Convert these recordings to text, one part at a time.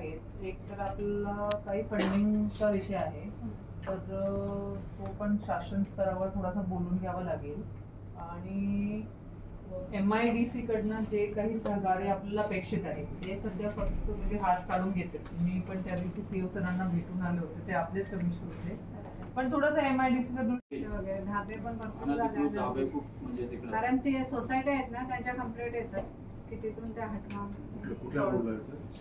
आहेत एक तर आपल्याला काही फंडिंगचा विषय आहे. तर तो पण शासन स्तरावर थोडासा बोलून घ्यावा लागेल. आणि एम आय डी सी कडनं जे काही सहकार्य आपल्याला अपेक्षित आहे ते सध्या फक्त म्हणजे हात काढून घेते. मी पण त्या दिवशी सीओ सरांना भेटून आले होते ते आपलेच कमिशन होते पण थोडंसं एम आय डी सीचा वगैरे धाबे पण भरपूर म्हणजे तिकडे. कारण ते सोसायटी आहेत ना त्यांच्या कंप्लेंट येतात.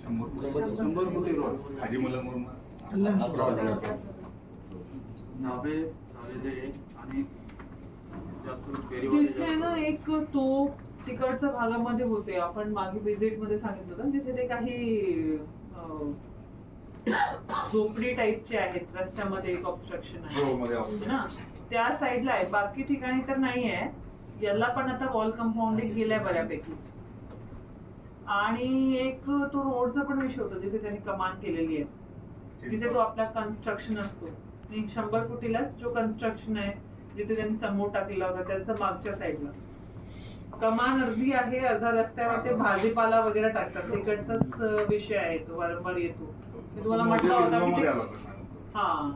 शंभर रोड हाजी मला झालेले आणि तिथे ना. एक तो तिकडच्या भागामध्ये होते. आपण मागे विजिटमध्ये सांगितलं होतं. जिथे ते काही झोपडी टाईपचे आहेत. रस्त्यामध्ये एक ऑब्स्ट्रक्शन आहे. ना? त्या साईडला आहे. बाकी ठिकाणी तर नाही आहे याला पण आता वॉल कंपाऊंडिंग गेलाय बऱ्यापैकी. आणि एक तो रोडचा पण विषय होता जिथे त्यांनी कमान केलेली आहे. जिथे तो आपला कन्स्ट्रक्शन असतो. शंभर फुटीलाच जो कन्स्ट्रक्शन आहे जिथे त्यांनी समोर टाकलेला होता त्याच्या मागच्या साईडला कमान अर्धी आहे अर्धा रस्त्यावर ते भाजीपाला वगैरे टाकतात. तिकडचाच विषय आहे तो वारंवार येतो. मी तुम्हाला म्हटलं होता. हा.